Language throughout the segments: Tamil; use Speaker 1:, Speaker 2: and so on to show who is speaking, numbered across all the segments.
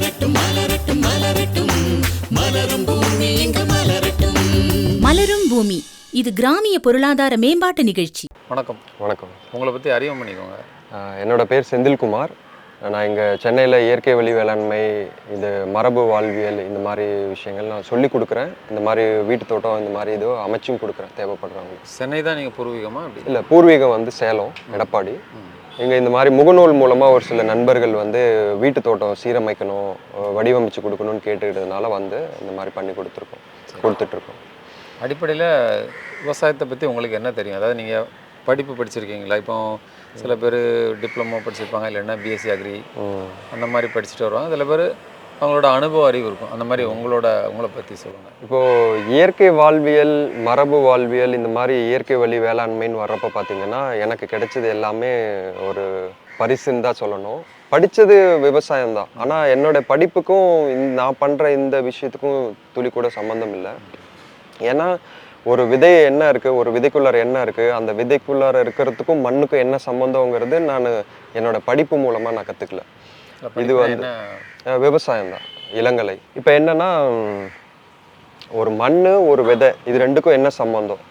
Speaker 1: மலரட்டும் மலரட்டும் மலரட்டும். மலரும் பூமி இங்கு மலரட்டும்.
Speaker 2: மலரும் பூமி. இது கிராமிய பொருளாதார மேம்பாட்டு நிகழ்ச்சி.
Speaker 3: வணக்கம்.
Speaker 4: வணக்கம்.
Speaker 3: உங்களை பற்றி அறிமுகம் பண்ணிக்கோங்க.
Speaker 4: என்னோட பேர் செந்தில்குமார். நான் இங்கே சென்னையில் இயற்கை வழி வேளாண்மை இது மரபு வாழ்வியல் இந்த மாதிரி விஷயங்கள் நான் சொல்லி கொடுக்குறேன். இந்த மாதிரி வீட்டு தோட்டம் இந்த மாதிரி இதோ அமைச்சும் கொடுக்குறேன் தேவைப்படுறவங்களுக்கு.
Speaker 3: சென்னை தான் நீங்கள் பூர்வீகமா? அப்படி
Speaker 4: இல்லை பூர்வீகம் வந்து சேலம் எடப்பாடி. இங்கே இந்த மாதிரி முகநூல் மூலமாக ஒரு சில நண்பர்கள் வந்து வீட்டு தோட்டம் சீரமைக்கணும் வடிவமைச்சு கொடுக்கணும்னு கேட்டுக்கிட்டதுனால வந்து இந்த மாதிரி பண்ணி கொடுத்துருக்கோம் கொடுத்துட்ருக்கோம்.
Speaker 3: அடிப்படையில் விவசாயத்தை பற்றி உங்களுக்கு என்ன தெரியும்? அதாவது நீங்கள் படிப்பு படிச்சிருக்கீங்களா? இப்போ சில பேர் டிப்ளமோ படிச்சிருப்பாங்க இல்லைன்னா பிஎஸ்சி அக்ரி அந்த மாதிரி படிச்சுட்டு வருவாங்க. சில பேர் அவங்களோட அனுபவ அறிவு இருக்கும். அந்த மாதிரி உங்களோட உங்களை பற்றி சொல்லுங்கள்
Speaker 4: இப்போது இயற்கை வாழ்வியல் மரபு வாழ்வியல் இந்த மாதிரி இயற்கை வழி வேளாண்மைன்னு வர்றப்ப பார்த்தீங்கன்னா எனக்கு கிடைச்சது எல்லாமே ஒரு பரிசுன்னு தான் சொல்லணும். படித்தது விவசாயம் தான். ஆனால் என்னோட படிப்புக்கும் நான் பண்ணுற இந்த விஷயத்துக்கும் துளி கூட சம்மந்தம் இல்லை. ஏன்னா ஒரு விதை என்ன இருக்குது ஒரு விதைக்குள்ளார என்ன இருக்குது அந்த விதைக்குள்ளார இருக்கிறதுக்கும் மண்ணுக்கும் என்ன சம்மந்தங்கிறது நான் என்னோட படிப்பு மூலமாக நான் கற்றுக்கல இது வந்து விவசாயம் தான் இளங்கலை. இப்போ என்னன்னா ஒரு மண் ஒரு விதை இது ரெண்டுக்கும் என்ன சம்பந்தம்?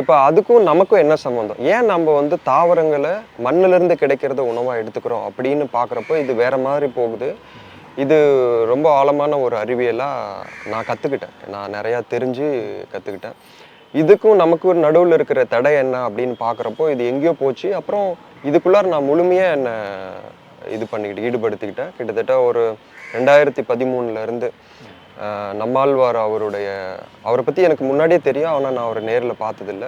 Speaker 4: இப்போ அதுக்கும் நமக்கும் என்ன சம்பந்தம்? ஏன் நம்ம வந்து தாவரங்களை மண்ணிலிருந்து கிடைக்கிறத உணவாக எடுத்துக்கிறோம் அப்படின்னு பார்க்குறப்போ இது வேற மாதிரி போகுது. இது ரொம்ப ஆழமான ஒரு அறிவியலாக நான் கற்றுக்கிட்டேன் நான் நிறையா தெரிஞ்சு கற்றுக்கிட்டேன் இதுக்கும் நமக்கு ஒரு நடுவில் இருக்கிற தடை என்ன அப்படின்னு பார்க்குறப்போ இது எங்கேயோ போச்சு. அப்புறம் இதுக்குள்ளார நான் முழுமையாக என்னை இது பண்ணிக்கிட்டு ஈடுபடுத்திக்கிட்டேன். கிட்டத்தட்ட ஒரு ரெண்டாயிரத்தி பதிமூணுலேருந்து நம்மாழ்வார் அவருடைய அவரை பற்றி எனக்கு முன்னாடியே தெரியும் ஆனால் நான் அவரை நேரில் பார்த்ததில்ல.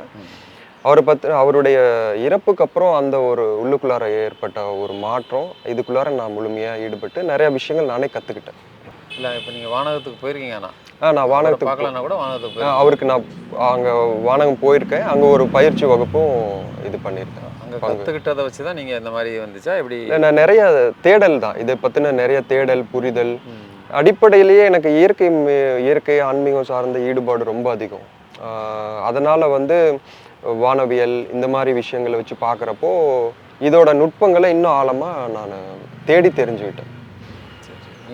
Speaker 4: அவரை பற்றி அவருடைய இறப்புக்கு அப்புறம் அந்த ஒரு உள்ளுக்குள்ளார ஏற்பட்ட ஒரு மாற்றம் இதுக்குள்ளார நான் முழுமையாக ஈடுபட்டு நிறைய விஷயங்கள் நானே கற்றுக்கிட்டேன்
Speaker 3: இல்லை இப்போ நீங்கள் வானகத்துக்கு போயிருக்கீங்க ஆனால்
Speaker 4: ஆ நான் வானகத்துக்கு
Speaker 3: பார்க்கலன்னா கூட வானகத்துக்கு
Speaker 4: அவருக்கு நான் அங்கே வானகம் போயிருக்கேன். அங்கே ஒரு பயிற்சி வகுப்பும் இது பண்ணியிருக்கேன்.
Speaker 3: அங்கே. கற்றுக்கிட்டதை வச்சு தான் நீங்கள் இந்த மாதிரி வந்துச்சா?
Speaker 4: இல்ல, நான் நிறைய தேடல் தான். இதை பற்றின நிறைய தேடல் புரிதல். அடிப்படையிலேயே எனக்கு இயற்கை இயற்கை ஆன்மீகம் சார்ந்த ஈடுபாடு ரொம்ப அதிகம். அதனால வந்து வானவியல் இந்த மாதிரி விஷயங்களை வச்சு பார்க்குறப்போ இதோட நுட்பங்களை இன்னும் ஆழமாக நான் தேடி தெரிஞ்சுக்கிட்டேன்.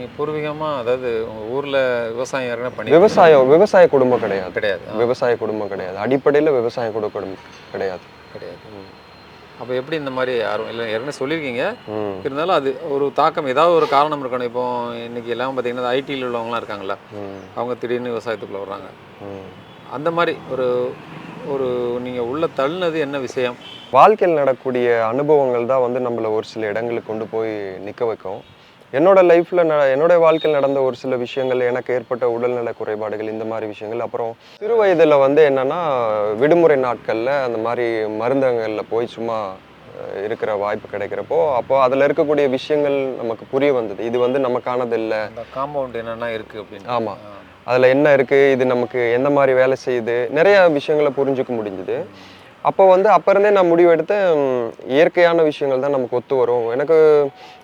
Speaker 3: நீங்கள் பூர்வீகமாக அதாவது உங்கள் ஊரில் விவசாயம் ஏற்கனவே பண்ணி
Speaker 4: விவசாயம் விவசாய குடும்பம் கிடையாது.
Speaker 3: கிடையாது.
Speaker 4: விவசாய குடும்பம் கிடையாது. அடிப்படையில் விவசாய குடும்பம் கிடையாது.
Speaker 3: கிடையாது. அப்போ எப்படி இந்த மாதிரி யாரும் இல்லை ஏற்கனவே சொல்லியிருக்கீங்க. இருந்தாலும் அது ஒரு தாக்கம் ஏதாவது ஒரு காரணம் இருக்கணும். இப்போ இன்னைக்கு எல்லாம் பார்த்தீங்கன்னா ஐடியில் உள்ளவங்களாம் இருக்காங்கல்ல.
Speaker 4: ம்.
Speaker 3: அவங்க திடீர்னு விவசாயத்துக்குள்ள வர்றாங்க. அந்த மாதிரி ஒரு ஒரு நீங்கள் உள்ள தள்ளினது என்ன விஷயம்?
Speaker 4: வாழ்க்கையில் நடக்கக்கூடிய அனுபவங்கள் தான் வந்து நம்மளை ஒரு சில இடங்களுக்கு கொண்டு போய் நிற்க வைக்கும். என்னோட லைஃப்பில் ந என்னோட வாழ்க்கையில் நடந்த ஒரு சில விஷயங்கள் எனக்கு ஏற்பட்ட உடல்நல குறைபாடுகள் இந்த மாதிரி விஷயங்கள். அப்புறம் சிறு வயதில் வந்து என்னென்னா விடுமுறை நாட்களில் அந்த மாதிரி மருந்தகங்களில் போய் சும்மா இருக்கிற வாய்ப்பு கிடைக்கிறப்போ அப்போ அதில் இருக்கக்கூடிய விஷயங்கள் நமக்கு புரிய வந்தது. இது வந்து நமக்கானது இல்லை.
Speaker 3: காம்பவுண்ட் என்னென்ன இருக்குது அப்படின்னு.
Speaker 4: ஆமா. அதில் என்ன இருக்குது இது நமக்கு எந்த மாதிரி வேலை செய்யுது? நிறைய விஷயங்களை புரிஞ்சுக்க முடிஞ்சுது. அப்போ வந்து அப்போ இருந்தே நான் முடிவெடுத்தேன். இயற்கையான விஷயங்கள் தான் நமக்கு ஒத்து வரும். எனக்கு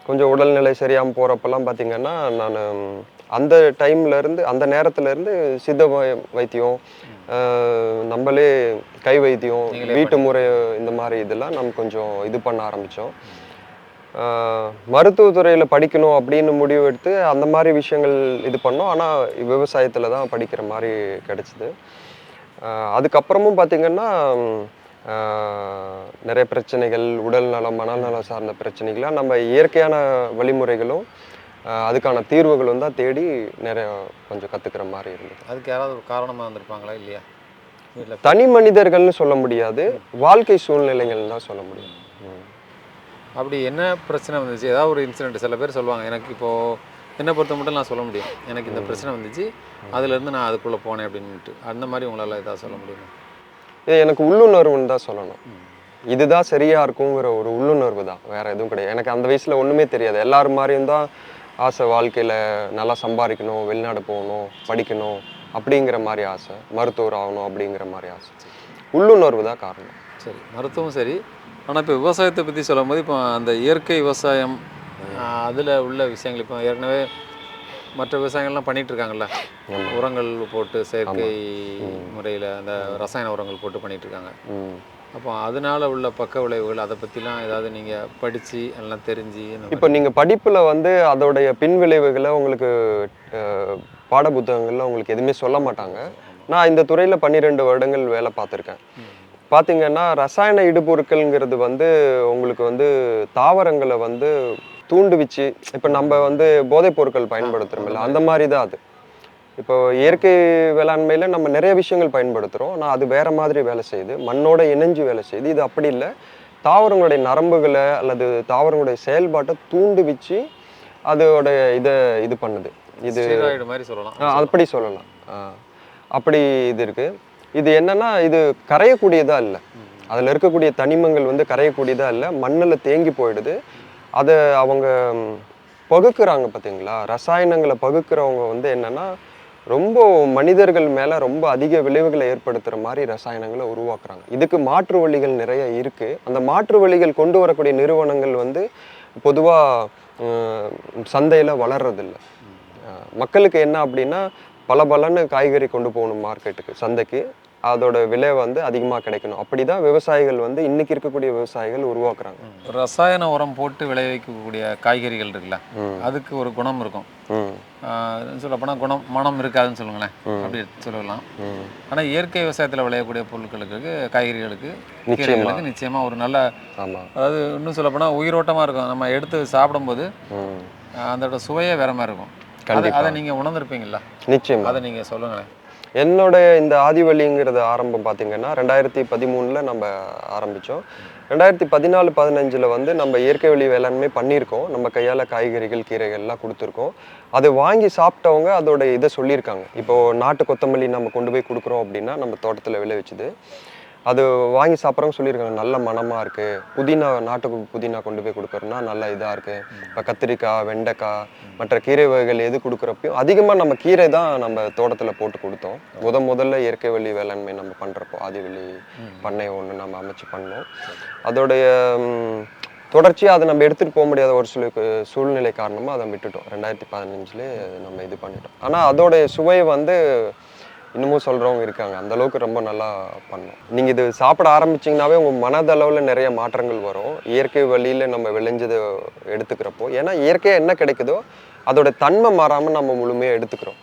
Speaker 4: கொஞ்சம் உடல்நிலை சரியாமல் போகிறப்பெல்லாம் பார்த்தீங்கன்னா நான் அந்த டைம்ல இருந்து அந்த நேரத்துல இருந்து சித்த வைத்தியம் நம்மளே கை வைத்தியம் வீட்டு முறை இந்த மாதிரி இதெல்லாம் நம்ம கொஞ்சம் இது பண்ண ஆரம்பித்தோம் மருத்துவத்துறையில் படிக்கணும் அப்படின்னு முடிவு எடுத்து அந்த மாதிரி விஷயங்கள் இது பண்ணோம். ஆனால் விவசாயத்தில் தான் படிக்கிற மாதிரி கிடச்சிது. அதுக்கப்புறமும் பார்த்திங்கன்னா நிறைய பிரச்சனைகள் உடல் நலம் மனநலம் சார்ந்த பிரச்சனைகளாக நம்ம இயற்கையான வழிமுறைகளும் அதுக்கான தீர்வுகளும் தான் தேடி நிறைய கொஞ்சம் கற்றுக்கிற மாதிரி இருந்தது.
Speaker 3: அதுக்கு யாராவது ஒரு காரணமாக இருந்திருப்பாங்களா இல்லையா? வீட்டில்
Speaker 4: தனி மனிதர்கள்னு சொல்ல முடியாது வாழ்க்கை சூழ்நிலைகள் தான் சொல்ல முடியும்.
Speaker 3: அப்படி என்ன பிரச்சனை வந்துச்சு? ஏதாவது ஒரு இன்சிடென்ட் சில பேர் சொல்லுவாங்க எனக்கு இப்போது என்னை பொறுத்த மட்டும் நான் சொல்ல முடியும். எனக்கு இந்த பிரச்சனை வந்துச்சு அதுலேருந்து நான் அதுக்குள்ளே போனேன் அப்படின்ட்டு அந்த மாதிரி உங்களால் ஏதாவது சொல்ல முடியுமா?
Speaker 4: இது எனக்கு உள்ளுணர்வுன்னு தான் சொல்லணும். இதுதான் சரியா இருக்குங்கிற ஒரு உள்ளுணர்வு தான். வேற எதுவும் கிடையாது. எனக்கு அந்த வயசுல ஒண்ணுமே தெரியாது. எல்லாரும் மாதிரியும் தான் ஆசை வாழ்க்கையில நல்லா சம்பாதிக்கணும் வெளிநாடு போகணும் படிக்கணும் அப்படிங்கிற மாதிரி ஆசை. மருத்துவர் ஆகணும் அப்படிங்கிற மாதிரி ஆசை. உள்ளுணர்வு தான் காரணம்.
Speaker 3: சரி மருத்துவம் சரி. ஆனால் இப்போ விவசாயத்தை பற்றி சொல்லும்போது இப்போ அந்த இயற்கை விவசாயம் அதில் உள்ள விஷயங்கள் இப்போ ஏற்கனவே மற்ற விவசாயங்கள்லாம் பண்ணிட்டு இருக்காங்கல்ல
Speaker 4: ஆமா.
Speaker 3: உரங்கள் போட்டு செயற்கை முறையில் அந்த ரசாயன உரங்கள் போட்டு பண்ணிட்டு இருக்காங்க
Speaker 4: ம்.
Speaker 3: அப்போ அதனால உள்ள பக்க விளைவுகள் அதை பற்றிலாம் ஏதாவது நீங்கள் படித்து எல்லாம் தெரிஞ்சு
Speaker 4: இப்போ நீங்கள் படிப்பில் வந்து அதோடைய பின்விளைவுகளை உங்களுக்கு அஹ், பாட புத்தகங்கள்ல உங்களுக்கு எதுவுமே சொல்ல மாட்டாங்க. நான் இந்த துறையில் பன்னிரெண்டு வருடங்கள் வேலை பார்த்துருக்கேன். பார்த்தீங்கன்னா ரசாயன இடுபொருட்கள்ங்கிறது வந்து உங்களுக்கு வந்து தாவரங்களை வந்து தூண்டுவிச்சு இப்போ நம்ம வந்து போதைப் பொருட்கள் பயன்படுத்துகிறோம்ல அந்த மாதிரி தான் அது. இப்போ இயற்கை வேளாண்மையில் நம்ம நிறைய விஷயங்கள் பயன்படுத்துகிறோம் ஆனால் அது வேற மாதிரி வேலை செய்யுது மண்ணோட இணைஞ்சு வேலை செய்யுது இது அப்படி இல்லை. தாவரங்களுடைய நரம்புகளை அல்லது தாவரங்களுடைய செயல்பாட்டை தூண்டுவிச்சு அதோட இதை இது பண்ணுது. இது
Speaker 3: மாதிரி சொல்லலாம்.
Speaker 4: அப்படி சொல்லலாம். அப்படி இது இருக்கு. இது என்னன்னா இது கரையக்கூடியதா இல்லை. அதில் இருக்கக்கூடிய தனிமங்கள் வந்து கரையக்கூடியதா இல்லை. மண்ணில் தேங்கி போயிடுது. அதை அவங்க பகுக்கிறாங்க பார்த்தீங்களா? ரசாயனங்களை பகுக்கிறவங்க வந்து என்னென்னா ரொம்ப மனிதர்கள் மேலே ரொம்ப அதிக விளைவுகளை ஏற்படுத்துகிற மாதிரி ரசாயனங்களை உருவாக்குறாங்க. இதுக்கு மாற்று வழிகள் நிறைய இருக்குது அந்த மாற்று வழிகள் கொண்டு வரக்கூடிய நிறுவனங்கள் வந்து பொதுவாக சந்தையில் வளர்றதில்ல. மக்களுக்கு என்ன அப்படின்னா பல பலன்னு காய்கறி கொண்டு போகணும் மார்க்கெட்டுக்கு சந்தைக்கு. அதோட விலை வந்து அதிகமாக கிடைக்கணும். அப்படிதான் விவசாயிகள் வந்து இன்னைக்கு இருக்கக்கூடிய விவசாயிகள் உருவாக்குறாங்க.
Speaker 3: ரசாயன உரம் போட்டு விளைவிக்கக்கூடிய காய்கறிகள் இருக்குல்ல. அதுக்கு ஒரு குணம் இருக்கும். சொல்லப்போனால் குணம் மனம் இருக்காதுன்னு சொல்லுங்களேன். அப்படி சொல்லலாம். ஆனால் இயற்கை விவசாயத்தில் விளையக்கூடிய பொருட்களுக்கு காய்கறிகளுக்கு
Speaker 4: நிச்சயமா.
Speaker 3: கீரைகளுக்கு நிச்சயமா ஒரு நல்ல அதாவது இன்னும் சொல்லப்போனால் உயிரோட்டமாக இருக்கும். நம்ம எடுத்து சாப்பிடும்போது அதோட சுவையே வேற மாதிரி இருக்கும். அதை நீங்கள் உணர்ந்திருப்பீங்களா
Speaker 4: நிச்சயமா.
Speaker 3: அதை நீங்கள் சொல்லுங்களேன்.
Speaker 4: என்னுடைய இந்த ஆதிவழிங்கிறது ஆரம்பம் பார்த்தீங்கன்னா ரெண்டாயிரத்தி பதிமூணில் நம்ம ஆரம்பித்தோம் ரெண்டாயிரத்தி பதினாலு பதினஞ்சில் வந்து நம்ம இயற்கை வழி வேளாண்மை பண்ணியிருக்கோம். நம்ம கையால் காய்கறிகள் கீரைகள்லாம் கொடுத்துருக்கோம். அது வாங்கி சாப்பிட்டவங்க அதோட இதை சொல்லியிருக்காங்க. இப்போது நாட்டு கொத்தமல்லி நம்ம கொண்டு போய் கொடுக்குறோம் அப்படின்னா நம்ம தோட்டத்தில் விளைவிச்சுது. அது வாங்கி சாப்பிட்றவங்க சொல்லியிருக்காங்க நல்ல மணமாக இருக்குது புதினா நாட்டு கு- புதினா கொண்டு போய் கொடுக்குறோன்னா நல்ல இதாக இருக்குது இப்போ கத்திரிக்காய் வெண்டைக்காய் மற்ற கீரை வகைகள் எது கொடுக்குறப்பையும் அதிகமாக நம்ம கீரை தான் நம்ம தோட்டத்தில் போட்டு கொடுத்தோம். முத முதல்ல இயற்கை வழி வேளாண்மை நம்ம பண்ணுறப்போ ஆதிவள்ளி பண்ணை ஒன்று நம்ம அமைச்சு பண்ணோம். அதோடைய தொடர்ச்சியாக அதை நம்ம எடுத்துகிட்டு போக முடியாத ஒரு சில சூழ்நிலை காரணமாக அதை விட்டுட்டோம். ரெண்டாயிரத்தி பதினஞ்சுலேயே நம்ம இது பண்ணிட்டோம். ஆனால் அதோடைய சுவை வந்து இன்னமும் சொல்கிறவங்க இருக்காங்க. அந்த அளவுக்கு ரொம்ப நல்லா பண்ணோம். நீங்கள் இது சாப்பிட ஆரம்பிச்சிங்கனாவே உங்கள் மனதளவில் நிறைய மாற்றங்கள் வரும். இயற்கை வழியில் நம்ம விளைஞ்சதை எடுத்துக்கிறப்போ ஏன்னா இயற்கையாக என்ன கிடைக்குதோ அதோட தன்மை மாறாமல் நம்ம முழுமையாக எடுத்துக்கிறோம்.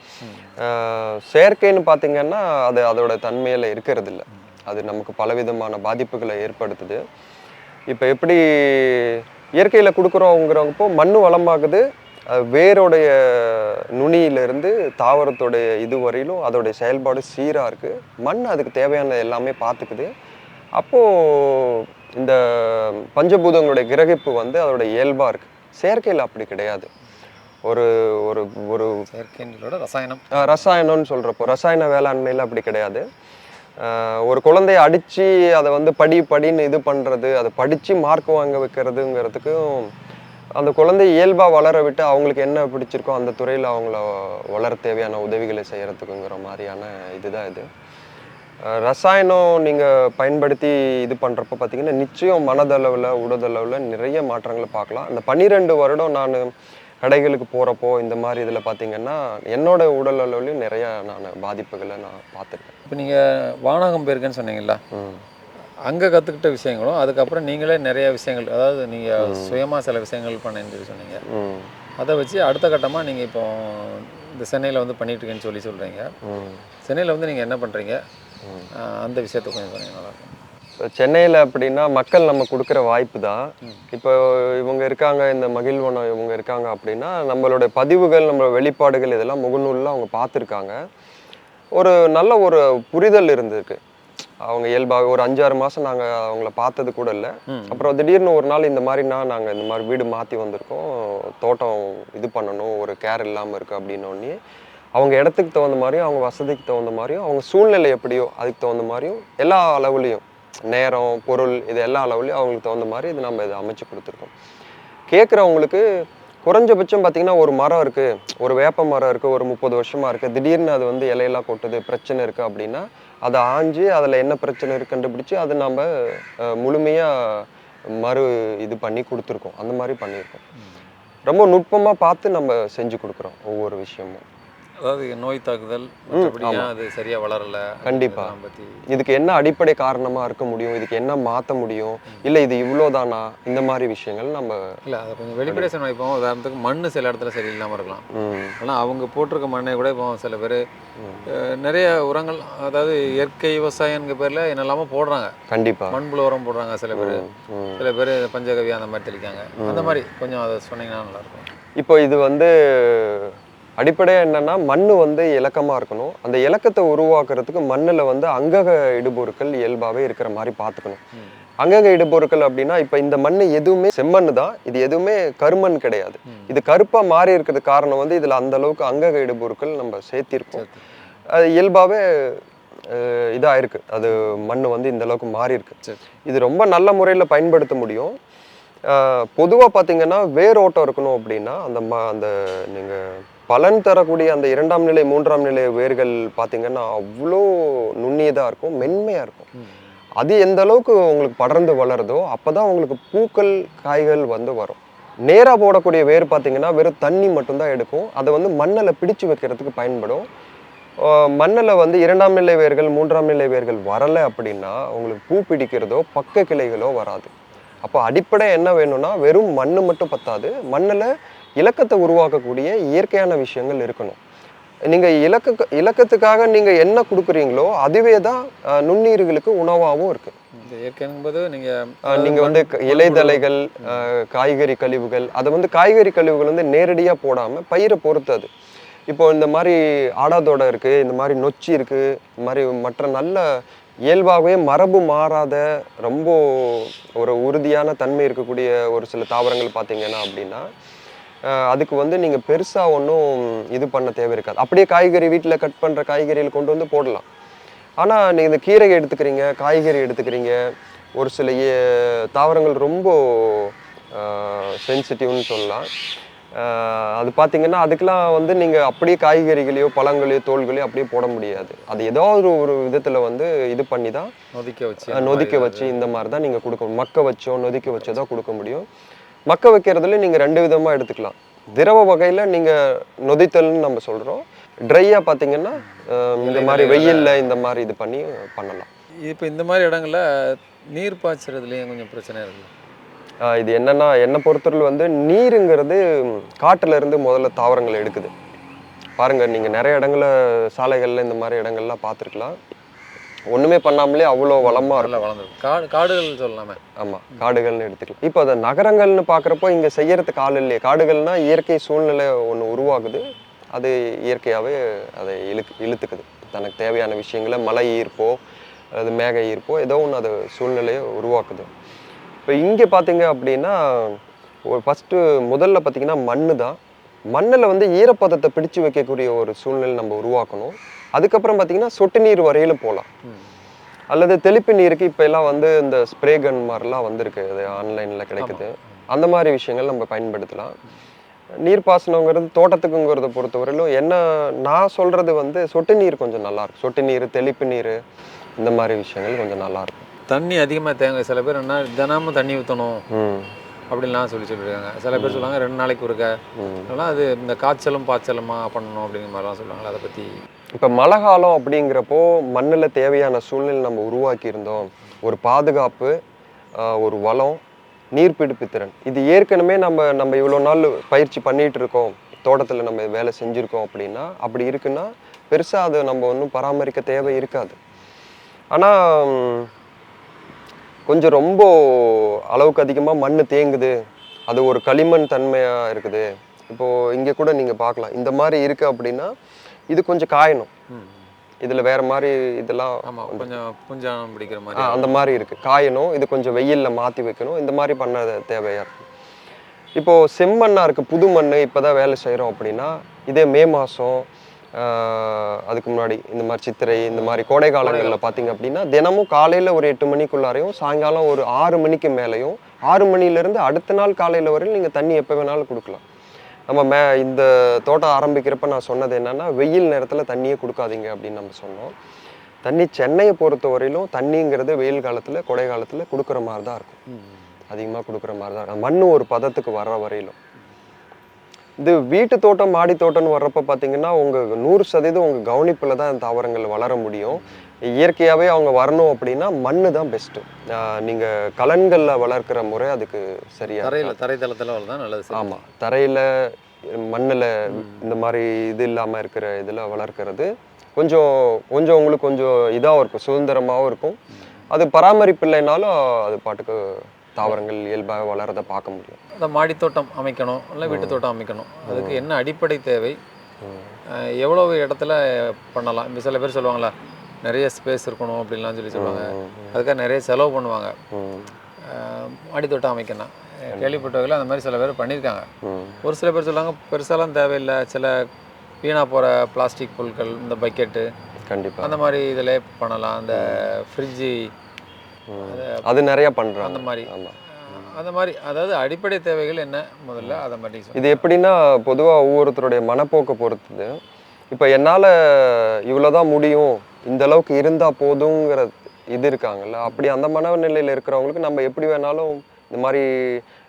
Speaker 4: செயற்கைன்னு பார்த்தீங்கன்னா அது அதோட தன்மையில் இருக்கிறது இல்ல அது நமக்கு பலவிதமான பாதிப்புகளை ஏற்படுத்துது. இப்போ எப்படி இயற்கையில் கொடுக்குறோங்கிறப்போ மண் வளமாகுது. வேரோடைய நுனியிலிருந்து தாவரத்தோடைய இது வரையிலும் அதோடைய செயல்பாடு சீராக இருக்குது மண் அதுக்கு தேவையான எல்லாமே பார்த்துக்குது. அப்போது இந்த பஞ்சபூதங்களுடைய கிரகிப்பு வந்து அதோட இயல்பாக இருக்குது செயற்கையில் அப்படி கிடையாது. ஒரு ஒரு ஒரு
Speaker 3: செயற்கைகளோட ரசாயனம்.
Speaker 4: ரசாயனம்னு சொல்கிறப்போ ரசாயன வேளாண்மையில் அப்படி கிடையாது. ஒரு குழந்தைய அடித்து அதை வந்து படி படின்னு இது பண்ணுறது அதை படித்து மார்க் வாங்க வைக்கிறதுங்கிறதுக்கும் அந்த குழந்தை இயல்பாக வளர விட்டு அவங்களுக்கு என்ன பிடிச்சிருக்கோ அந்த துறையில் அவங்கள வளர தேவையான உதவிகளை செய்கிறதுக்குங்கிற மாதிரியான இதுதான் இது. ரசாயனம் நீங்கள் பயன்படுத்தி இது பண்ணுறப்ப பார்த்தீங்கன்னா நிச்சயம் மனதளவில் உடதளவில் நிறைய மாற்றங்களை பார்க்கலாம். அந்த பன்னிரெண்டு வருடம் நான் கடைகளுக்கு போகிறப்போ இந்த மாதிரி இதில் பார்த்தீங்கன்னா என்னோட உடல் அளவுலையும் நிறைய நான் பாதிப்புகளை நான் பார்த்துருக்கேன்.
Speaker 3: இப்போ நீங்கள் வானகம் போயிருக்கேன்னு சொன்னீங்களா
Speaker 4: ம்.
Speaker 3: அங்கே கற்றுக்கிட்ட விஷயங்களும் அதுக்கப்புறம் நீங்களே நிறைய விஷயங்கள் அதாவது நீங்கள் சுயமாக சில விஷயங்கள் பண்ணேன்னு சொல்லி சொன்னீங்க. அதை வச்சு அடுத்த கட்டமாக நீங்கள் இப்போ இந்த சென்னையில் வந்து பண்ணிட்டு இருக்கேன்னு சொல்லி சொல்கிறீங்க சென்னையில் வந்து நீங்கள் என்ன பண்ணுறீங்க அந்த விஷயத்தை கொஞ்சம் சொன்னீங்க நல்லாயிருக்கும்
Speaker 4: இப்போ சென்னையில் அப்படின்னா மக்கள் நம்ம கொடுக்குற வாய்ப்பு தான். இப்போ இவங்க இருக்காங்க இந்த மகிழ்வனம் இவங்க இருக்காங்க அப்படின்னா நம்மளோட பதிவுகள் நம்ம வெளிப்பாடுகள் இதெல்லாம் முகநூலில் அவங்க பார்த்துருக்காங்க. ஒரு நல்ல ஒரு புரிதல் இருந்திருக்கு. அவங்க இயல்பாக ஒரு அஞ்சாறு மாதம் நாங்கள் அவங்கள பார்த்தது கூட இல்லை. அப்புறம் திடீர்னு ஒரு நாள் இந்த மாதிரினா நாங்கள் இந்த மாதிரி வீடு மாற்றி வந்திருக்கோம். தோட்டம் இது பண்ணணும் ஒரு கேர் இல்லாமல் இருக்குது அப்படின்னோடனே அவங்க இடத்துக்கு தகுந்த மாதிரியும் அவங்க வசதிக்கு தகுந்த மாதிரியும் அவங்க சூழ்நிலை எப்படியோ அதுக்கு தகுந்த மாதிரியும் எல்லா அளவுலேயும் நேரம் பொருள் இது எல்லா அளவுலேயும் அவங்களுக்கு தகுந்த மாதிரி இது நம்ம இதை அமைச்சு கொடுத்துருக்கோம். கேட்குறவங்களுக்கு குறைஞ்சபட்சம் பார்த்தீங்கன்னா ஒரு மரம் இருக்குது ஒரு வேப்ப மரம் இருக்குது ஒரு முப்பது வருஷமாக இருக்குது திடீர்னு அது வந்து இலையெல்லாம் கொட்டுது பிரச்சனை இருக்குது அப்படின்னா அதை ஆஞ்சு அதில் என்ன பிரச்சனை இருக்கு கண்டுபிடிச்சு அதை நம்ம முழுமையாக மறு இது பண்ணி கொடுத்துருக்கோம். அந்த மாதிரி பண்ணியிருக்கோம். ரொம்ப நுட்பமாக பார்த்து நம்ம செஞ்சு கொடுக்குறோம் ஒவ்வொரு விஷயமும்.
Speaker 3: அதாவது நோய் தாக்குதல் அது சரியா வளரல
Speaker 4: கண்டிப்பா. இதுக்கு என்ன அடிப்படை காரணமா இருக்க முடியும்? இதுக்கு என்ன மாத்த முடியும்? இல்ல இது இவ்வளோதானா? இந்த மாதிரி விஷயங்கள் நம்ம
Speaker 3: இல்ல அதை கொஞ்சம் வெளிப்படையாக சொன்ன இப்போ உதாரணத்துக்கு மண்ணு சில இடத்துல சரியில்லாம இருக்கலாம்.
Speaker 4: ம்,
Speaker 3: ஆனால் அவங்க போட்டிருக்க மண்ணை கூட இப்போ சில பேர் நிறைய உரங்கள் அதாவது இயற்கை விவசாயங்கிற பேர்ல என்னெல்லாமோ போடுறாங்க.
Speaker 4: கண்டிப்பா.
Speaker 3: மண்புழு உரம் போடுறாங்க சில பேர். சில பேர் பஞ்சகவி அந்த மாதிரி தெளிக்காங்க. அந்த மாதிரி கொஞ்சம் அதை சொன்னீங்கன்னா நல்லா இருக்கும்.
Speaker 4: இப்போ இது வந்து அடிப்படையா என்னன்னா மண் வந்து இலக்கமா இருக்கணும். அந்த இலக்கத்தை உருவாக்குறதுக்கு மண்ணுல வந்து அங்கக இடுபொருட்கள் இயல்பாவே இருக்கிற மாதிரி பார்த்துக்கணும்
Speaker 3: ம்.
Speaker 4: அங்கக இடுபொருட்கள் அப்படின்னா இப்போ இந்த மண் எதுவுமே செம்மண் தான். இது எதுவுமே கருமண் கிடையாது. இது கருப்பா மாறி இருக்கிறது காரணம் வந்து இதுல அந்த அளவுக்கு அங்கக இடுபொருட்கள் நம்ம சேர்த்திருக்கோம்.
Speaker 3: சேர்த்து.
Speaker 4: அது இயல்பாவே அஹ், இதா இருக்கு அது மண் வந்து இந்த அளவுக்கு மாறி இருக்கு இது ரொம்ப நல்ல முறையில் பயன்படுத்த முடியும். பொதுவாக பார்த்தீங்கன்னா வேரோட்டம் இருக்கணும் அப்படின்னா அந்த ம அந்த நீங்கள் பலன் தரக்கூடிய அந்த இரண்டாம் நிலை மூன்றாம் நிலை வேர்கள் பார்த்தீங்கன்னா அவ்வளோ நுண்ணியதாக இருக்கும் மென்மையாக இருக்கும். அது எந்த அளவுக்கு உங்களுக்கு படர்ந்து வளருதோ அப்போ தான் உங்களுக்கு பூக்கள் காய்கள் வந்து வரும். நேராக போடக்கூடிய வேர் பார்த்தீங்கன்னா வெறும் தண்ணி மட்டும்தான் எடுக்கும். அதை வந்து மண்ணில் பிடிச்சு வைக்கிறதுக்கு பயன்படும். மண்ணில் வந்து இரண்டாம் நிலை வேர்கள் மூன்றாம் நிலை வேர்கள் வரலை அப்படின்னா உங்களுக்கு பூ பிடிக்கிறதோ பக்க கிளைகளோ வராது. அப்போ அடிப்படை என்ன வேணும்னா வெறும் மண் மட்டும் பத்தாது. மண்ணில் இலக்கத்தை உருவாக்கக்கூடிய இயற்கையான விஷயங்கள் இருக்கணும். நீங்கள் இலக்க இலக்கத்துக்காக நீங்கள் என்ன கொடுக்குறீங்களோ அதுவே தான் அஹ், நுண்ணுயிர்களுக்கு உணவாகவும் இருக்குது
Speaker 3: இந்த இயற்கைங்கும்போது நீங்க
Speaker 4: நீங்க வந்து அஹ், காய்கறி கழிவுகள் அதை வந்து காய்கறி கழிவுகள் வந்து நேரடியா போடாம பயிரை பொறுத்தது இப்போ இந்த மாதிரி ஆடாதோடை இருக்கு இந்த மாதிரி நொச்சி இருக்கு இந்த மாதிரி மற்ற நல்ல இயல்பாகவே மரபு மாறாத ரொம்ப ஒரு உறுதியான தன்மை இருக்கக்கூடிய ஒரு சில தாவரங்கள் பார்த்தீங்கன்னா அப்படின்னா அதுக்கு வந்து நீங்க பெருசா ஒன்றும் இது பண்ண தேவை இருக்காது. அப்படியே காய்கறி வீட்டில் கட் பண்ற காய்கறிகள் கொண்டு வந்து போடலாம். ஆனா நீங்க இந்த கீரை எடுத்துக்கிறீங்க காய்கறி எடுத்துக்கிறீங்க ஒரு சில தாவரங்கள் ரொம்ப சென்சிட்டிவ்னு சொல்லலாம். அது பார்த்தீங்கன்னா அதுக்கெல்லாம் வந்து நீங்கள் அப்படியே காய்கறிகளையோ பழங்களையோ தோல்களையோ அப்படியே போட முடியாது. அது ஏதாவது ஒரு விதத்தில் வந்து இது பண்ணி தான்
Speaker 3: நொதிக்க வச்சு
Speaker 4: நொதிக்க வச்சு இந்த மாதிரி தான் நீங்கள் கொடுக்க மக்க வச்சோ நொதிக்க வச்சோ தான் கொடுக்க முடியும். மக்க வைக்கிறதுல நீங்கள் ரெண்டு விதமாக எடுத்துக்கலாம். திரவ வகையில் நீங்கள் நொதித்தல்னு நம்ம சொல்கிறோம் ட்ரையாக பார்த்தீங்கன்னா இந்த மாதிரி வெயிலில் இந்த மாதிரி இது பண்ணி பண்ணலாம்.
Speaker 3: இப்போ இந்த மாதிரி இடங்கள்ல நீர் பாய்ச்சறதுலயும் கொஞ்சம் பிரச்சனை இருக்கு
Speaker 4: ஆஹ் இது என்னன்னா என்னை பொறுத்தவரை வந்து நீருங்கிறது ம், காட்டுல இருந்து முதல்ல தாவரங்களை எடுக்குது. பாருங்க நீங்க நிறைய இடங்கள்ல சாலைகள்ல இந்த மாதிரி இடங்கள்லாம் பார்த்துருக்கலாம் ஒண்ணுமே பண்ணாமலே அவ்வளோ வளமா இருக்கும்.
Speaker 3: வளர்ந்துருக்கு காடு காடுகள் சொல்லலாமே
Speaker 4: ஆமா காடுகள்னு எடுத்துக்கலாம். இப்போ அதை நகரங்கள்னு பார்க்குறப்போ இங்க செய்யறதுக்கு ஆள் இல்லையே. காடுகள்னா இயற்கை சூழ்நிலை ஒன்று உருவாகுது. அது இயற்கையாகவே அதை இழுக்கு இழுத்துக்குது. தனக்கு தேவையான விஷயங்களை மழை ஈர்ப்போ அல்லது மேக ஈர்ப்போ ஏதோ ஒன்று அது சூழ்நிலையை உருவாக்குது. இப்போ இங்கே பார்த்தீங்க அப்படின்னா ஒரு ஃபஸ்ட்டு முதல்ல பார்த்தீங்கன்னா மண்ணு தான் மண்ணில் வந்து ஈரப்பதத்தை பிடிச்சு வைக்கக்கூடிய ஒரு சூழ்நிலை நம்ம உருவாக்கணும். அதுக்கப்புறம் பார்த்தீங்கன்னா சொட்டு நீர் வரையிலும் போகலாம். அல்லது தெளிப்பு நீருக்கு இப்போ எல்லாம் வந்து இந்த ஸ்ப்ரே கன் மாதிரிலாம் வந்திருக்கு. அது ஆன்லைனில் கிடைக்குது. அந்த மாதிரி விஷயங்கள் நம்ம பயன்படுத்தலாம். நீர்ப்பாசனங்கிறது தோட்டத்துக்குங்கிறத பொறுத்தவரையிலும் என்ன நான் சொல்கிறது வந்து சொட்டு நீர் கொஞ்சம் நல்லா இருக்கும். சொட்டு நீர் தெளிப்பு நீர் இந்த மாதிரி விஷயங்கள் கொஞ்சம் நல்லா இருக்கும்.
Speaker 3: தண்ணி அதிகமா தேங்க. சில பேர் என்ன தினமும் தண்ணி ஊற்றணும் அப்படின்லாம் சொல்லி சொல்லியிருக்காங்க. சில பேர் சொல்லுவாங்க ரெண்டு நாளைக்கு ஒருக்க.
Speaker 4: ம்.
Speaker 3: அதெல்லாம் அது இந்த காய்ச்சலும் பாய்ச்சலுமா பண்ணணும் அப்படிங்கிற மாதிரிலாம் சொல்லுவாங்க அதை பத்தி
Speaker 4: இப்போ மழை காலம் அப்படிங்கிறப்போ மண்ணில் தேவையான சூழ்நிலை நம்ம உருவாக்கியிருந்தோம். ஒரு பாதுகாப்பு ஒரு வளம் நீர்பிடிப்பு திறன். இது ஏற்கனவே நம்ம நம்ம இவ்வளோ நாள் பயிற்சி பண்ணிகிட்டு இருக்கோம் தோட்டத்தில் நம்ம வேலை செஞ்சுருக்கோம் அப்படின்னா அப்படி இருக்குன்னா பெருசாக அதை நம்ம ஒன்றும் பராமரிக்க தேவை இருக்காது. ஆனால் கொஞ்சம் ரொம்ப அளவுக்கு அதிகமாக மண் தேங்குது. அது ஒரு களிமண் தன்மையாக இருக்குது. இப்போது இங்கே கூட நீங்கள் பார்க்கலாம். இந்த மாதிரி இருக்குது அப்படின்னா இது கொஞ்சம் காயணும். இதில் வேற மாதிரி இதெல்லாம்
Speaker 3: கொஞ்சம் பிடிக்கிற மாதிரி
Speaker 4: அந்த மாதிரி இருக்கு. காயணும் இது கொஞ்சம் வெயில்ல மாத்தி வைக்கணும். இந்த மாதிரி பண்ண தேவையா இருக்கு. இப்போ செம்மண்ணா இருக்கு புது மண் இப்பதான் வேலை செய்றோம் அப்படின்னா இதே மே மாசம் ஆஹ், அதுக்கு முன்னாடி இந்த மாதிரி சித்திரை இந்த மாதிரி கோடை காலங்களில் பார்த்தீங்க அப்படின்னா தினமும் காலையில ஒரு எட்டு மணிக்குள்ளாரையும் சாயங்காலம் ஒரு ஆறு மணிக்கு மேலேயும் ஆறு மணிலேருந்து அடுத்த நாள் காலையில வரையும் நீங்க தண்ணி எப்போ வேணாலும் கொடுக்கலாம். நம்ம மே இந்த தோட்டம் ஆரம்பிக்கிறப்ப நான் சொன்னது என்னன்னா வெயில் நேரத்தில் தண்ணியே கொடுக்காதீங்க அப்படின்னு நம்ம சொன்னோம் தண்ணி சென்னையை பொறுத்த வரையிலும் தண்ணிங்கிறது வெயில் காலத்தில் கோடை காலத்தில் கொடுக்குற மாதிரி தான் இருக்கும். அதிகமாக கொடுக்குற மாதிரி தான் இருக்கும். மண் ஒரு பதத்துக்கு வர்ற வரையிலும் இது வீட்டு தோட்டம் மாடி தோட்டம்னு வர்றப்ப பார்த்தீங்கன்னா உங்கள் நூறு சதவீதம் உங்கள் கவனிப்பில் தான் தாவரங்கள் வளர முடியும். இயற்கையாகவே அவங்க வரணும் அப்படின்னா மண்ணு தான் பெஸ்ட்டு நீங்கள் கலன்களில் வளர்க்குற முறை அதுக்கு சரியா
Speaker 3: தரையில் தரைத்தளத்தில் தான் நல்லது.
Speaker 4: ஆமாம் தரையில் மண்ணில் இந்த மாதிரி இது இல்லாமல் இருக்கிற இதில் வளர்க்குறது கொஞ்சம் கொஞ்சம் உங்களுக்கு கொஞ்சம் இதாகவும் இருக்கும் சுதந்திரமாகவும் இருக்கும். அது பராமரிப்பு இல்லைனாலும் அது பாட்டுக்கு தாவரங்கள் இயல்பாக வளரதை பார்க்க முடியும்.
Speaker 3: அந்த மாடித்தோட்டம் அமைக்கணும் இல்லை வீட்டு தோட்டம் அமைக்கணும். அதுக்கு என்ன அடிப்படை தேவை? எவ்வளவு இடத்துல பண்ணலாம்? இப்போ சில பேர் சொல்லுவாங்களா நிறைய ஸ்பேஸ் இருக்கணும் அப்படின்லாம் சொல்லி சொல்லுவாங்க. அதுக்காக நிறைய செலவு பண்ணுவாங்க. மாடித்தோட்டம் அமைக்கணும். கேள்விப்பட்டவர்கள் அந்த மாதிரி சில பேர் பண்ணியிருக்காங்க. ஒரு சில பேர் சொல்லுவாங்க பெருசாலாம் தேவையில்லை. சில வீணாக போகிற பிளாஸ்டிக் பொருட்கள் இந்த பக்கெட்டு
Speaker 4: கண்டிப்பாக
Speaker 3: அந்த மாதிரி இதில் பண்ணலாம். அந்த ஃப்ரிட்ஜு
Speaker 4: அது நிறைய பண்ணுறாங்க
Speaker 3: அந்த மாதிரி.
Speaker 4: ஆமாம்
Speaker 3: அந்த மாதிரி அதாவது அடிப்படை தேவைகள் என்ன முதல்ல? அதை மாதிரி.
Speaker 4: இது எப்படின்னா பொதுவாக ஒவ்வொருத்தருடைய மனப்போக்கை பொறுத்தது. இப்போ என்னால் இவ்வளோதான் முடியும் இந்த அளவுக்கு இருந்தால் போதுங்கிற இது இருக்காங்கல்ல அப்படி அந்த மனநிலையில் இருக்கிறவங்களுக்கு நம்ம எப்படி வேணாலும் இந்த மாதிரி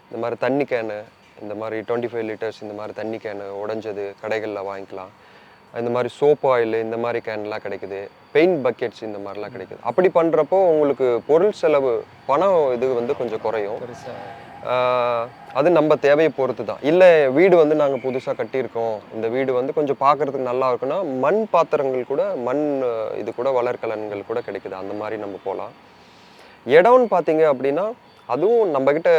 Speaker 4: இந்த மாதிரி தண்ணி கேனு இந்த மாதிரி டுவெண்ட்டி ஃபைவ் லிட்டர்ஸ் இந்த மாதிரி தண்ணி கேனு உடஞ்சது கடைகளில் வாங்கிக்கலாம். இந்த மாதிரி சோப் ஆயில் இந்த மாதிரி கேன்லாம் கிடைக்குது. பெயிண்ட் பக்கெட்ஸ் இந்த மாதிரிலாம் கிடைக்குது. அப்படி பண்ணுறப்போ உங்களுக்கு பொருள் செலவு பணம் இது வந்து கொஞ்சம் குறையும். அது நம்ம தேவையை பொறுத்து தான். இல்லை வீடு வந்து நாங்கள் புதுசாக கட்டியிருக்கோம். இந்த வீடு வந்து கொஞ்சம் பார்க்கறதுக்கு நல்லா இருக்குன்னா மண் பாத்திரங்கள் கூட மண் இது கூட வளர்கலன்கள் கூட கிடைக்குது. அந்த மாதிரி நம்ம போகலாம். இடம்னு பார்த்தீங்க அப்படின்னா அதுவும் நம்மக்கிட்ட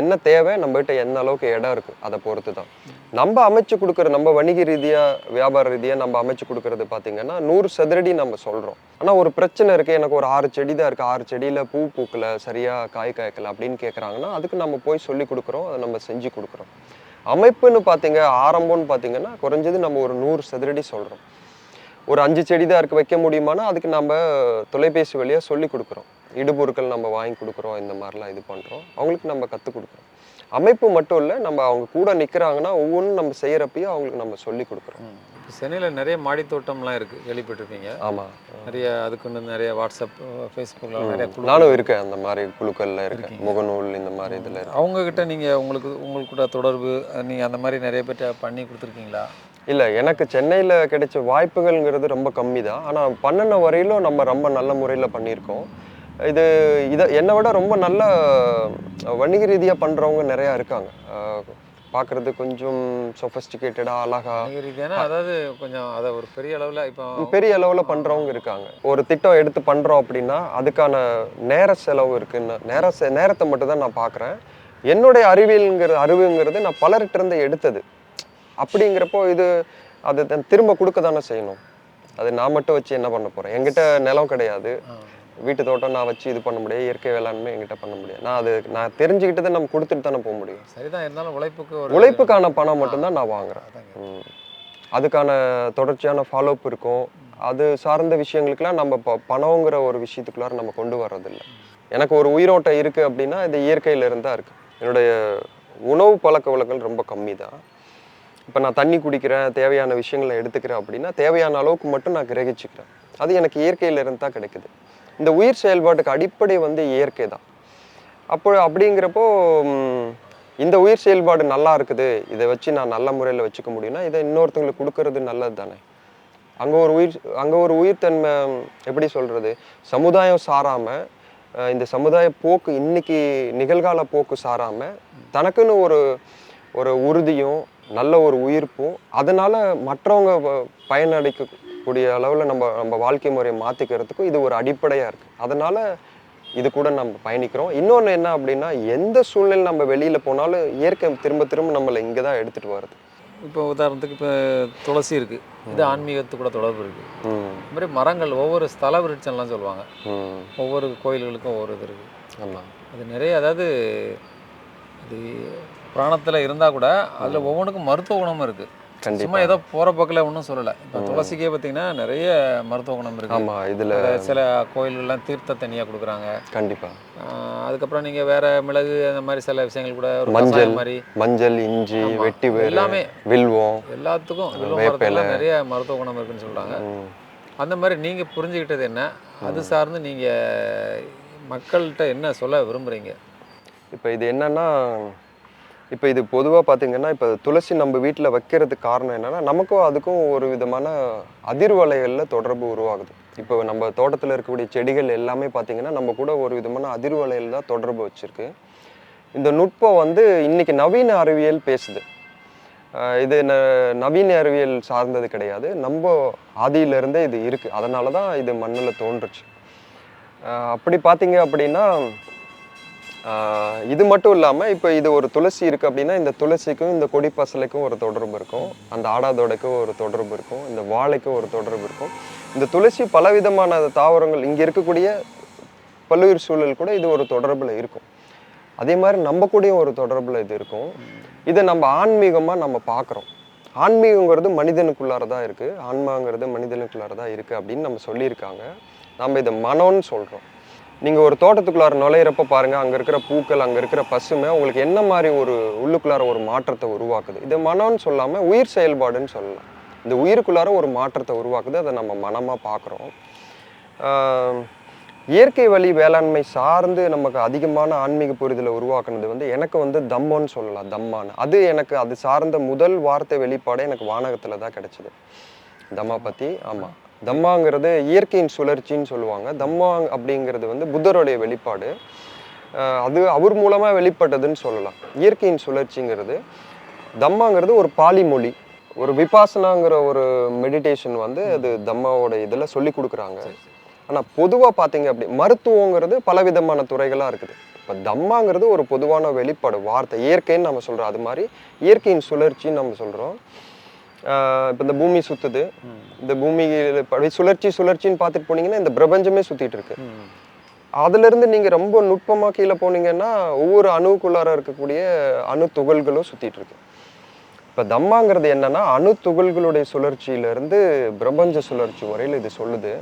Speaker 4: என்ன தேவை நம்மகிட்ட என்ன அளவுக்கு இடம் இருக்குது அதை பொறுத்து தான் நம்ம அமைச்சு கொடுக்குற நம்ம வணிக ரீதியாக வியாபார ரீதியாக நம்ம அமைச்சு கொடுக்கறது பார்த்தீங்கன்னா நூறு சதுரடி நம்ம சொல்கிறோம் ஆனால் ஒரு பிரச்சனை இருக்குது எனக்கு ஒரு ஆறு செடி தான் இருக்குது ஆறு செடியில் பூ பூக்கலை சரியாக காய் காய்க்கல அப்படின்னு கேட்குறாங்கன்னா அதுக்கு நம்ம போய் சொல்லி கொடுக்குறோம் அதை நம்ம செஞ்சு கொடுக்குறோம். அமைப்புன்னு பார்த்தீங்க ஆரம்பம்னு பார்த்தீங்கன்னா குறைஞ்சது நம்ம ஒரு நூறு சதுரடி சொல்கிறோம் ஒரு அஞ்சு செடி தான் இருக்குது வைக்க முடியுமானா அதுக்கு நம்ம தொலைபேசி வழியாக சொல்லி கொடுக்குறோம். இடுபொருட்கள் நம்ம வாங்கி கொடுக்குறோம் இந்த மாதிரிலாம் இது பண்ணுறோம் அவங்களுக்கு நம்ம கற்றுக் கொடுக்குறோம். அமைப்பு மட்டும் இல்லை நம்ம அவங்க கூட நிற்கிறாங்கன்னா ஒவ்வொன்றும் நம்ம செய்கிறப்பையும் அவங்களுக்கு நம்ம சொல்லி கொடுக்குறோம்.
Speaker 3: சென்னையில் நிறைய மாடித்தோட்டம்லாம் இருக்குது கேள்விப்பட்டிருப்பீங்க.
Speaker 4: ஆமாம்
Speaker 3: நிறைய அதுக்குன்னு நிறைய வாட்ஸ்அப் ஃபேஸ்புக்கில் நிறைய
Speaker 4: நானும் இருக்கேன் அந்த மாதிரி குழுக்கள்ல இருக்கேன். முகநூல் இந்த மாதிரி இதில் இருக்கேன்.
Speaker 3: அவங்க கிட்ட நீங்கள் உங்களுக்கு உங்களுக்கு கூட தொடர்பு நீங்கள் அந்த மாதிரி நிறைய பேர்ட்ட பண்ணி கொடுத்துருக்கீங்களா?
Speaker 4: இல்லை எனக்கு சென்னையில் கிடைச்ச வாய்ப்புகள்ங்கிறது ரொம்ப கம்மி தான். ஆனால் பண்ணின வரையிலும் நம்ம ரொம்ப நல்ல முறையில் பண்ணியிருக்கோம். இது இதை என்னை விட ரொம்ப நல்ல வணிக ரீதியாக பண்ணுறவங்க நிறையா இருக்காங்க. பார்க்குறது கொஞ்சம் சொஃபஸ்டிகேட்டடாக அழகா.
Speaker 3: வணிக ரீதியான அதாவது கொஞ்சம் அதை ஒரு பெரிய அளவில் இப்போ
Speaker 4: பெரிய அளவில் பண்ணுறவங்க இருக்காங்க. ஒரு திட்டம் எடுத்து பண்ணுறோம் அப்படின்னா அதுக்கான நேர செலவு இருக்குன்னு நேர செ நேரத்தை மட்டும் தான் நான் பார்க்குறேன் என்னுடைய அறிவியல்ங்கிற அறிவுங்கிறது நான் பலர்கிட்ட இருந்து எடுத்தது. அப்படிங்கிறப்போ இது அது திரும்ப கொடுக்க தானே செய்யணும். அது நான் மட்டும் வச்சு என்ன பண்ண போகிறேன் என்கிட்ட நிலம் கிடையாது. வீட்டு தோட்டம் நான் வச்சு இது பண்ண முடியாது இயற்கை வேளாண்மை என்கிட்ட பண்ண முடியாது. நான் அது நான் தெரிஞ்சுக்கிட்டதை நம்ம கொடுத்துட்டு தானே போக முடியும்.
Speaker 3: சரிதான் இருந்தாலும் உழைப்புக்கு ஒரு
Speaker 4: உழைப்புக்கான பணம் மட்டும்தான் நான் வாங்குறேன். அதுக்கான தொடர்ச்சியான ஃபாலோஅப் இருக்கும். அது சார்ந்த விஷயங்களுக்கெல்லாம் நம்ம ப பணங்கிற ஒரு விஷயத்துக்குள்ளார நம்ம கொண்டு வர்றதில்ல. எனக்கு ஒரு உயிரோட்டம் இருக்குது அப்படின்னா இது இயற்கையில இருந்தா இருக்கு. என்னுடைய உணவு பழக்க வழக்கங்கள் ரொம்ப கம்மி தான் இப்போ நான் தண்ணி குடிக்கிறேன் தேவையான விஷயங்களை எடுத்துக்கிறேன் அப்படின்னா தேவையான அளவுக்கு மட்டும் நான் கிரகிச்சுக்கிறேன். அது எனக்கு இயற்கையில இருந்து தான் கிடைக்குது. இந்த உயிர் செயல்பாட்டுக்கு அடிப்படை வந்து இயற்கை தான். அப்போ அப்படிங்கிறப்போ இந்த உயிர் செயல்பாடு நல்லா இருக்குது. இதை வச்சு நான் நல்ல முறையில் வச்சுக்க முடியும்னா இதை இன்னொருத்தங்களுக்கு கொடுக்கறது நல்லது தானே? அங்கே ஒரு உயிர் அங்கே ஒரு உயிர்த்தன்மை எப்படி சொல்கிறது சமுதாயம் சாராமல் இந்த சமுதாய போக்கு இன்னைக்கு நிகழ்கால போக்கு சாராமல் தனக்குன்னு ஒரு ஒரு உறுதியும் நல்ல ஒரு உயிர்ப்பும் அதனால் மற்றவங்க பயனடைக்க பயனடைக்கக்கூடிய அளவில் நம்ம நம்ம வாழ்க்கை முறையை மாற்றிக்கிறதுக்கும் இது ஒரு அடிப்படையாக இருக்குது அதனால இது கூட நம்ம பயணிக்கிறோம். இன்னொன்று என்ன அப்படின்னா எந்த சூழ்நிலை நம்ம வெளியில் போனாலும் இயற்கை திரும்ப திரும்ப நம்மளை இங்கே தான் எடுத்துகிட்டு வருது
Speaker 3: இப்போ உதாரணத்துக்கு இப்போ துளசி இருக்குது இது ஆன்மீகத்து கூட தொடர்பு இருக்குது
Speaker 4: ம்.
Speaker 3: இந்த மாதிரி மரங்கள் ஒவ்வொரு ஸ்தல விருட்சம்லாம் சொல்லுவாங்க. ஒவ்வொரு கோயில்களுக்கும் ஒவ்வொரு இது இருக்குது
Speaker 4: ஆமாம்
Speaker 3: அது நிறைய அதாவது அது புராணத்தில் இருந்தால் கூட அதில் ஒவ்வொன்றுக்கும் மருத்துவ குணமும் இருக்குது சும்மா ஏதோ போகிற போக்கில் ஒன்றும் சொல்லலை இப்போ துளசிக்கே பார்த்தீங்கன்னா நிறைய மருத்துவ குணம் இருக்குது
Speaker 4: ஆமாம் இதில்
Speaker 3: சில கோயில்கள்லாம் தீர்த்த தண்ணியாக கொடுக்குறாங்க
Speaker 4: கண்டிப்பாக
Speaker 3: ஆஹ் அதுக்கப்புறம் நீங்கள் வேற மிளகு அந்த மாதிரி சில விஷயங்கள் கூட ஒரு
Speaker 4: மஞ்சள்.
Speaker 3: மாதிரி
Speaker 4: மஞ்சள் இஞ்சி
Speaker 3: ஆமா.
Speaker 4: வெட்டி
Speaker 3: எல்லாமே.
Speaker 4: வில்வம்
Speaker 3: எல்லாத்துக்கும் வில்வ
Speaker 4: வேப்பிலை.
Speaker 3: மரத்துக்குலாம் நிறைய மருத்துவ குணம் இருக்குன்னு சொல்கிறாங்க
Speaker 4: ம்.
Speaker 3: அந்த மாதிரி நீங்கள் புரிஞ்சுக்கிட்டது என்ன அது சார்ந்து நீங்கள் மக்கள்கிட்ட என்ன சொல்ல விரும்புகிறீங்க
Speaker 4: இப்போ இது என்னன்னா இப்போ இது பொதுவாக பார்த்தீங்கன்னா இப்போ துளசி நம்ம வீட்டில் வைக்கிறதுக்கு காரணம் என்னென்னா நமக்கும் அதுக்கும் ஒரு விதமான அதிர்வலைகளில் தொடர்பு உருவாகுது. இப்போ நம்ம தோட்டத்தில் இருக்கக்கூடிய செடிகள் எல்லாமே பார்த்தீங்கன்னா நம்ம கூட ஒரு விதமான அதிர்வலையில் தான் தொடர்பு வச்சுருக்கு. இந்த நுட்பம் வந்து இன்னைக்கு நவீன அறிவியல் பேசுது. இது ந- நவீன அறிவியல் சார்ந்தது கிடையாது. நம்ம ஆதியிலிருந்தே இது இருக்குது அதனால தான் இது மண்ணில் தோன்றுச்சு. அப்படி பார்த்தீங்க அப்படின்னா இது மட்டும் இல்லாமல் இப்போ இது ஒரு துளசி இருக்குது அப்படின்னா இந்த துளசிக்கும் இந்த கொடி பசலைக்கும் ஒரு தொடர்பு இருக்கும். அந்த ஆடாதோடைக்கும் ஒரு தொடர்பு இருக்கும். இந்த வாழைக்கும் ஒரு தொடர்பு இருக்கும். இந்த துளசி பலவிதமான தாவரங்கள் இங்கே இருக்கக்கூடிய பல்லுயிர் சூழல் கூட இது ஒரு தொடர்பில் இருக்கும். அதே மாதிரி நம்ம கூட ஒரு தொடர்பில் இது இருக்கும். இதை நம்ம ஆன்மீகமாக நம்ம பார்க்குறோம் ஆன்மீகங்கிறது மனிதனுக்குள்ளார தான் இருக்குது ஆன்மாங்கிறது மனிதனுக்குள்ளார தான் இருக்குது அப்படின்னு நம்ம சொல்லியிருக்காங்க. நம்ம இதை மனோன்னு சொல்கிறோம் நீங்கள் ஒரு தோட்டத்துக்குள்ளார நுழையிறப்ப பாருங்கள் அங்கே இருக்கிற பூக்கள் அங்கே இருக்கிற பசுமை உங்களுக்கு என்ன மாதிரி ஒரு உள்ளுக்குள்ளார ஒரு மாற்றத்தை உருவாக்குது? இது மனம்னு சொல்லாமல் உயிர் செயல்பாடுன்னு சொல்லலாம். இந்த உயிருக்குள்ளார ஒரு மாற்றத்தை உருவாக்குது அதை நம்ம மனமாக பார்க்குறோம். இயற்கை வழி வேளாண்மை சார்ந்து நமக்கு அதிகமான ஆன்மீக புரிதலை உருவாக்குனது வந்து எனக்கு வந்து தம்மன்னு சொல்லலாம் தம்மான்னு. அது எனக்கு அது சார்ந்த முதல் வார்த்தை வெளிப்பாடே எனக்கு வானகத்தில் தான் கிடச்சிது. தம்மா பற்றி ஆமாம் தம்மாங்கிறது இயற்கையின் சுழற்சின்னு சொல்லுவாங்க. தம்மா அப்படிங்கிறது வந்து புத்தருடைய வெளிப்பாடு. அது அவர் மூலமாக வெளிப்பட்டதுன்னு சொல்லலாம். இயற்கையின் சுழற்சிங்கிறது தம்மாங்கிறது ஒரு பாலி மொழி ஒரு விபாசனாங்கிற ஒரு மெடிடேஷன் வந்து அது தம்மாவோட இதில் சொல்லி கொடுக்குறாங்க. ஆனால் பொதுவாக பார்த்தீங்க அப்படி மருத்துவங்கிறது பலவிதமான துறைகளாக இருக்குது. இப்போ தம்மாங்கிறது ஒரு பொதுவான வெளிப்பாடு வார்த்தை இயற்கைன்னு நம்ம சொல்கிறோம் அது மாதிரி இயற்கையின் சுழற்சின்னு நம்ம சொல்கிறோம் இப்போ இந்த பூமி சுற்றுது இந்த பூமியில் படி சுழற்சி சுழற்சின்னு பார்த்துட்டு போனீங்கன்னா இந்த பிரபஞ்சமே சுற்றிட்டு இருக்கு. அதுலேருந்து நீங்கள் ரொம்ப நுட்பமாக கீழே போனீங்கன்னா ஒவ்வொரு அணுக்குள்ளார இருக்கக்கூடிய அணு துகள்களும் சுற்றிட்டு இருக்கு. இப்போ தம்மாங்கிறது என்னன்னா அணு துகள்களுடைய சுழற்சியிலிருந்து பிரபஞ்ச சுழற்சி வரையில் இது சொல்லுது.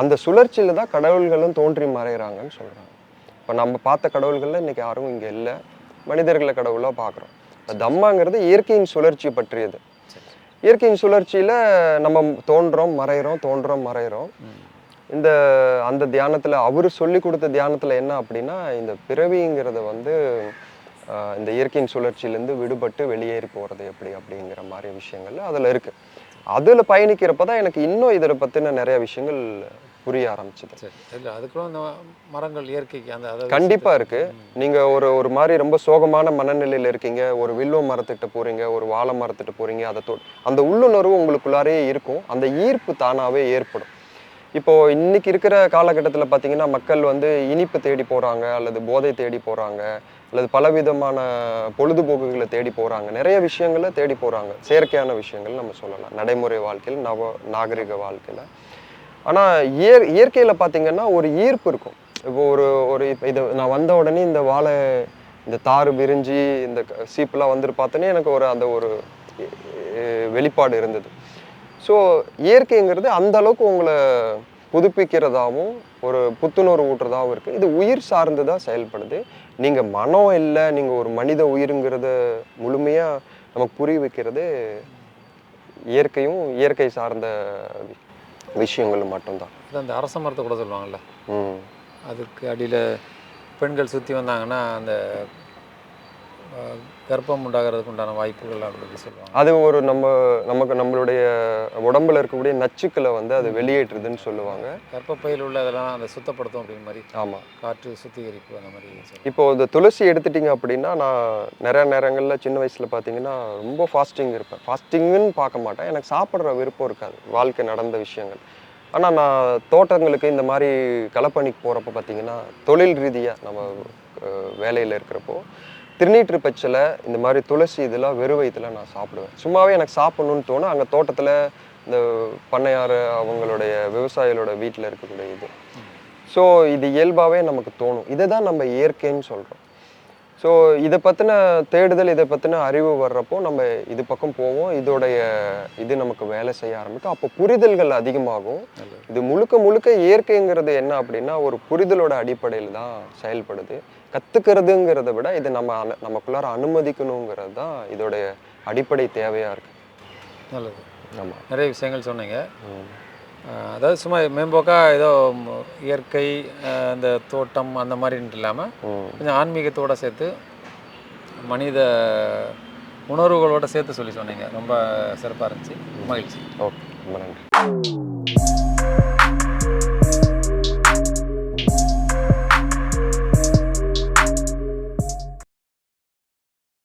Speaker 4: அந்த சுழற்சியில் தான் கடவுள்களும் தோன்றி மறைகிறாங்கன்னு சொல்கிறாங்க இப்போ நம்ம பார்த்த கடவுள்கள்ல இன்னைக்கு யாரும் இங்கே இல்லை. மனிதர்களை கடவுளாக பார்க்குறோம் தம்மாங்கிறது இயற்கையின் சுழற்சி பற்றியது. இயற்கையின் சுழற்சியில் நம்ம தோன்றோம் மறைகிறோம் தோன்றோம் மறைகிறோம். இந்த அந்த தியானத்தில் அவர் சொல்லி கொடுத்த தியானத்தில் என்ன அப்படின்னா இந்த பிறவிங்கிறத வந்து இந்த இயற்கையின் சுழற்சியிலேருந்து விடுபட்டு வெளியேறி போகிறது எப்படி அப்படிங்கிற மாதிரி விஷயங்கள் அதில் இருக்குது அதில் பயணிக்கிறப்ப தான் எனக்கு இன்னும் இதில் பற்றின நிறைய விஷயங்கள் புரிய ஆரம்பிச்சுது.
Speaker 3: இல்லை அதுக்குள்ள இந்த மரங்கள் இயற்கைக்கு அந்த அதாவது
Speaker 4: கண்டிப்பா இருக்கு. நீங்க ஒரு ஒரு மாதிரி ரொம்ப சோகமான மனநிலையில இருக்கீங்க. ஒரு வில்வ மரத்துக்கிட்ட போறீங்க ஒரு வாழை மரத்துக்கிட்ட போறீங்க அதை தொ- அந்த உள்ளுணர்வு உங்களுக்குள்ளாரே இருக்கும். அந்த ஈர்ப்பு தானாவே ஏற்படும். இப்போ இன்னைக்கு இருக்கிற காலகட்டத்தில் பார்த்தீங்கன்னா மக்கள் வந்து இனிப்பு தேடி போறாங்க அல்லது போதை தேடி போறாங்க அல்லது பலவிதமான பொழுதுபோக்குகளை தேடி போறாங்க. நிறைய விஷயங்களை தேடி போறாங்க. செயற்கையான விஷயங்கள் நம்ம சொல்லலாம். நடைமுறை வாழ்க்கையில் நவ நாகரிக வாழ்க்கையில. ஆனால் இயற் இயற்கையில் பார்த்தீங்கன்னா ஒரு ஈர்ப்பு இருக்கும். இப்போ ஒரு ஒரு இப்போ இது நான் வந்த உடனே இந்த வாழை இந்த தாறு விரிஞ்சு இந்த க- வந்துட்டு பார்த்தோன்னே எனக்கு ஒரு அந்த ஒரு வெளிப்பாடு இருந்தது. ஸோ இயற்கைங்கிறது அந்த அளவுக்கு உங்களை புதுப்பிக்கிறதாகவும் ஒரு புத்துணர்வு ஊட்டுறதாகவும் இருக்குது இது உயிர் சார்ந்து தான் செயல்படுது. நீங்கள் மனம் இல்லை நீங்கள் ஒரு மனித உயிருங்கிறத முழுமையாக நமக்கு புரிய வைக்கிறது இயற்கையும் இயற்கை சார்ந்த வி- விஷயங்களும் மட்டும்தான்
Speaker 3: அந்த அரச மரத்தை கூட சொல்லுவாங்கல்ல.
Speaker 4: ம்.
Speaker 3: அதுக்கு அடியில் பெண்கள் சுற்றி வந்தாங்கன்னா அந்த கர்ப்பம் உண்டாகிறதுக்கு உண்டான வாய்ப்புகள் அப்படின்னு சொல்லுவாங்க.
Speaker 4: அது ஒரு நம்ம நமக்கு நம்மளுடைய உடம்புல இருக்கக்கூடிய நச்சுக்களை வந்து அது வெளியேற்றுதுன்னு சொல்லுவாங்க.
Speaker 3: கர்ப்பப்பையில் உள்ள இதெல்லாம் அந்த சுத்தப்படுத்தும் அப்படிங்கிற மாதிரி
Speaker 4: ஆமாம்
Speaker 3: காற்று சுத்திகரிப்பு அந்த மாதிரி
Speaker 4: இப்போ இந்த துளசி எடுத்துட்டீங்க அப்படின்னா நான் நிறைய நேரங்களில் சின்ன வயசில் பார்த்தீங்கன்னா ரொம்ப ஃபாஸ்டிங் இருப்பேன். ஃபாஸ்டிங்குன்னு பார்க்க மாட்டேன். எனக்கு சாப்பிட்ற விருப்பம் இருக்காது. வாழ்க்கை நடந்த விஷயங்கள். ஆனால் நான் தோட்டங்களுக்கு இந்த மாதிரி களப்பணிக்கு போகிறப்ப பார்த்தீங்கன்னா தொழில் ரீதியாக நம்ம வேலையில் இருக்கிறப்போ திருநீற்று பச்சிலை இந்த மாதிரி துளசி இதெல்லாம் வெறும் வயிற்றுல நான் சாப்பிடுவேன். சும்மாவே எனக்கு சாப்பிடணும்னு தோணும் அங்கே தோட்டத்தில் இந்த பண்ணையார் அவங்களுடைய விவசாயிகளோட வீட்டில் இருக்கக்கூடிய இது. ஸோ இது இயல்பாகவே நமக்கு தோணும். இதை தான் நம்ம இயற்கைன்னு சொல்கிறோம் ஸோ இதை பற்றின தேடுதல் இதை பற்றின அறிவு வர்றப்போ நம்ம இது பக்கம் போவோம். இதோடைய இது நமக்கு வேலை செய்ய ஆரம்பிக்கும். அப்போ புரிதல்கள் அதிகமாகும். இது முழுக்க முழுக்க இயற்கைங்கிறது என்ன அப்படின்னா ஒரு புரிதலோட அடிப்படையில் தான் செயல்படுது. கற்றுக்கிறதுங்கிறத விட இதை நம்ம அனு- நமக்குள்ளார அனுமதிக்கணுங்கிறது தான் இதோடைய அடிப்படை தேவையாக இருக்குது
Speaker 3: நல்லது.
Speaker 4: ஆமாம்
Speaker 3: நிறைய விஷயங்கள் சொன்னீங்க. அதாவது சும்மா மேம்போக்கா ஏதோ இயற்கை இந்த தோட்டம் அந்த மாதிரின்ட்டு இல்லாமல் கொஞ்சம் ஆன்மீகத்தோட சேர்த்து மனித உணர்வுகளோட சேர்த்து சொல்லி சொன்னீங்க. ரொம்ப சிறப்பாக இருந்துச்சு. மகிழ்ச்சி.
Speaker 4: ஓகே. ரொம்ப நன்றி.